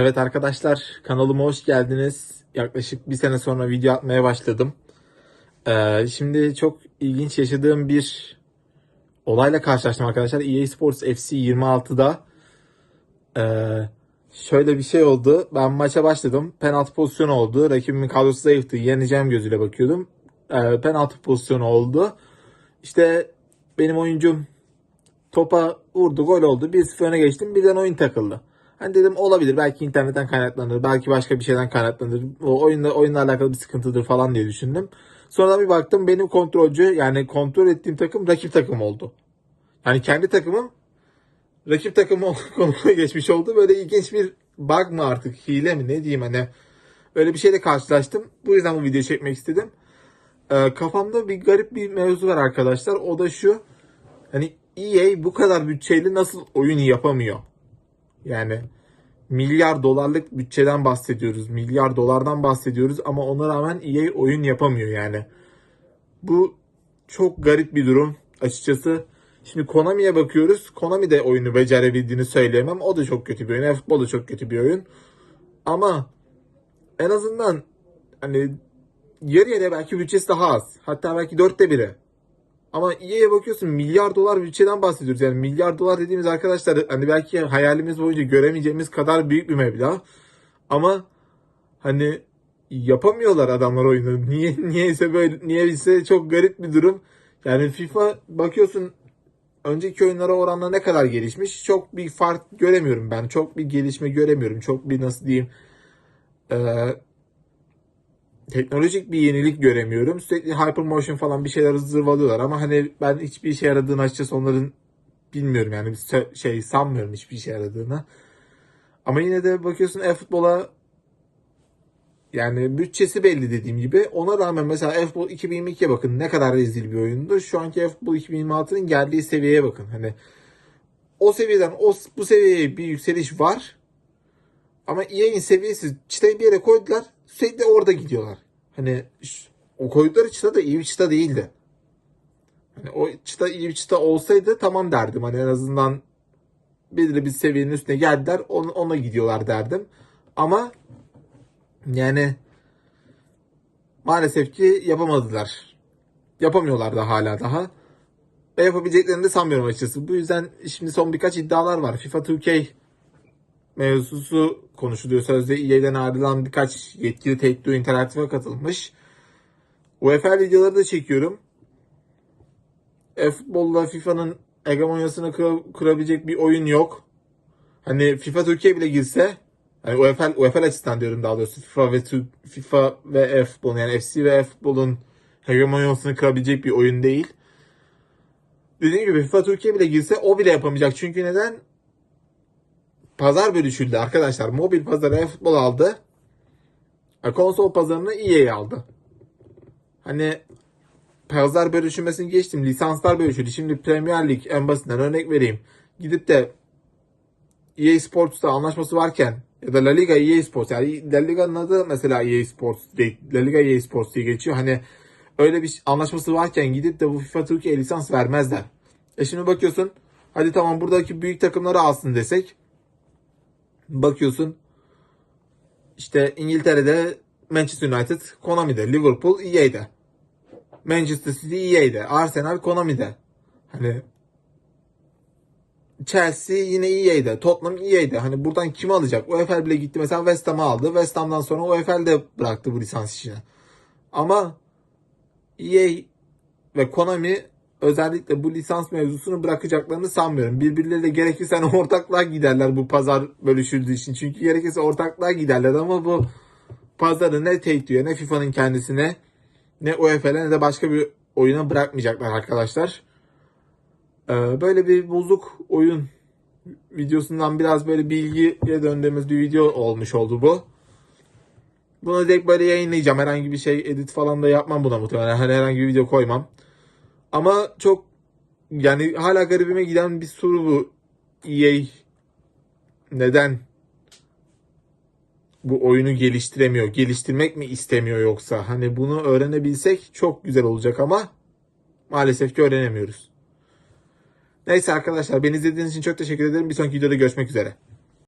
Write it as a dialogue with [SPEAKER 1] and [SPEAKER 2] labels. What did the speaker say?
[SPEAKER 1] Evet arkadaşlar kanalıma hoş geldiniz. Yaklaşık bir sene sonra video atmaya başladım. Ee, şimdi çok ilginç yaşadığım bir olayla karşılaştım arkadaşlar. EA Sports FC 26'da ee, şöyle bir şey oldu. Ben maça başladım. Penaltı pozisyonu oldu. Rakibimin kadrosu zayıftı. Yeneceğim gözüyle bakıyordum. Ee, penaltı pozisyonu oldu. İşte benim oyuncum topa vurdu gol oldu. 1-0 öne geçtim. Birden oyun takıldı. Hani dedim olabilir. Belki internetten kaynaklanır. Belki başka bir şeyden kaynaklanır. O oyunla, oyunla alakalı bir sıkıntıdır falan diye düşündüm. Sonra bir baktım benim kontrolcü yani kontrol ettiğim takım rakip takım oldu. Yani kendi takımım rakip takım konumuna geçmiş oldu. Böyle ilginç bir bug mı artık hile mi ne diyeyim hani. Öyle bir şeyle karşılaştım. Bu yüzden bu videoyu çekmek istedim. Ee, kafamda bir garip bir mevzu var arkadaşlar. O da şu. Hani EA bu kadar bütçeyle nasıl oyun yapamıyor? Yani milyar dolarlık bütçeden bahsediyoruz. Milyar dolardan bahsediyoruz ama ona rağmen EA oyun yapamıyor yani. Bu çok garip bir durum açıkçası. Şimdi Konami'ye bakıyoruz. Konami de oyunu becerebildiğini söyleyemem. O da çok kötü bir oyun. Futbol da çok kötü bir oyun. Ama en azından hani yarı yarıya belki bütçesi daha az. Hatta belki dörtte biri. Ama EA'ye bakıyorsun milyar dolar bütçeden bahsediyoruz. Yani milyar dolar dediğimiz arkadaşlar hani belki hayalimiz boyunca göremeyeceğimiz kadar büyük bir meblağ. Ama hani yapamıyorlar adamlar oyunu. Niye niyeyse böyle niye ise çok garip bir durum. Yani FIFA bakıyorsun önceki oyunlara oranla ne kadar gelişmiş? Çok bir fark göremiyorum ben. Çok bir gelişme göremiyorum. Çok bir nasıl diyeyim? Eee teknolojik bir yenilik göremiyorum. Sürekli Hypermotion falan bir şeyler zırvalıyorlar ama hani ben hiçbir işe yaradığını açıkçası onların bilmiyorum yani şey sanmıyorum hiçbir işe yaradığını. Ama yine de bakıyorsun e-futbola yani bütçesi belli dediğim gibi. Ona rağmen mesela e-futbol 2022'ye bakın ne kadar rezil bir oyundu. Şu anki e-futbol 2026'nın geldiği seviyeye bakın. Hani o seviyeden o bu seviyeye bir yükseliş var. Ama EA'in seviyesi çıtayı bir yere koydular. Sürekli orada gidiyorlar. Hani o koydukları çıta da iyi bir çıta değildi. Hani o çıta iyi bir çıta olsaydı tamam derdim. Hani en azından belirli bir seviyenin üstüne geldiler. Ona, ona gidiyorlar derdim. Ama yani maalesef ki yapamadılar. Yapamıyorlar da hala daha. Ve yapabileceklerini de sanmıyorum açıkçası. Bu yüzden şimdi son birkaç iddialar var. FIFA 2K mevzusu konuşuluyor. Sözde EA'den ayrılan birkaç yetkili Take-Two Interactive'a katılmış. UEFA videoları da çekiyorum. E-futbolla FIFA'nın hegemonyasını kır, kırabilecek bir oyun yok. Hani FIFA Türkiye bile girse hani UEFA, UEFA açısından diyorum daha doğrusu FIFA ve FIFA ve e-futbolun yani FC ve e-futbolun hegemonyasını kırabilecek bir oyun değil. Dediğim gibi FIFA Türkiye bile girse o bile yapamayacak. Çünkü neden? Pazar bölüşüldü arkadaşlar. Mobil pazarı e-futbol aldı. E, konsol pazarını EA aldı. Hani pazar bölüşülmesini geçtim. Lisanslar bölüşüldü. Şimdi Premier Lig en basitinden örnek vereyim. Gidip de EA Sports'ta anlaşması varken ya da La Liga EA Sports yani La Liga'nın adı mesela EA Sports değil. La Liga EA Sports diye geçiyor. Hani öyle bir anlaşması varken gidip de bu FIFA Türkiye lisans vermezler. E şimdi bakıyorsun hadi tamam buradaki büyük takımları alsın desek bakıyorsun işte İngiltere'de Manchester United Konami'de, Liverpool EA'de. Manchester City EA'de, Arsenal Konami'de. Hani Chelsea yine EA'de, Tottenham EA'de. Hani buradan kim alacak? UEFA bile gitti mesela West Ham'ı aldı. West Ham'dan sonra UEFA de bıraktı bu lisans işini. Ama EA ve Konami özellikle bu lisans mevzusunu bırakacaklarını sanmıyorum. Birbirleriyle gerekirse hani ortaklığa giderler bu pazar bölüşüldüğü için. Çünkü gerekirse ortaklığa giderler ama bu pazarı ne Take ne FIFA'nın kendisine ne UEFA'ya ne de başka bir oyuna bırakmayacaklar arkadaşlar. Ee, böyle bir bozuk oyun videosundan biraz böyle bilgiye döndüğümüz bir video olmuş oldu bu. Bunu direkt böyle yayınlayacağım. Herhangi bir şey edit falan da yapmam buna muhtemelen. Hani herhangi bir video koymam. Ama çok yani hala garibime giden bir soru bu. EA neden bu oyunu geliştiremiyor? Geliştirmek mi istemiyor yoksa? Hani bunu öğrenebilsek çok güzel olacak ama maalesef ki öğrenemiyoruz. Neyse arkadaşlar beni izlediğiniz için çok teşekkür ederim. Bir sonraki videoda görüşmek üzere.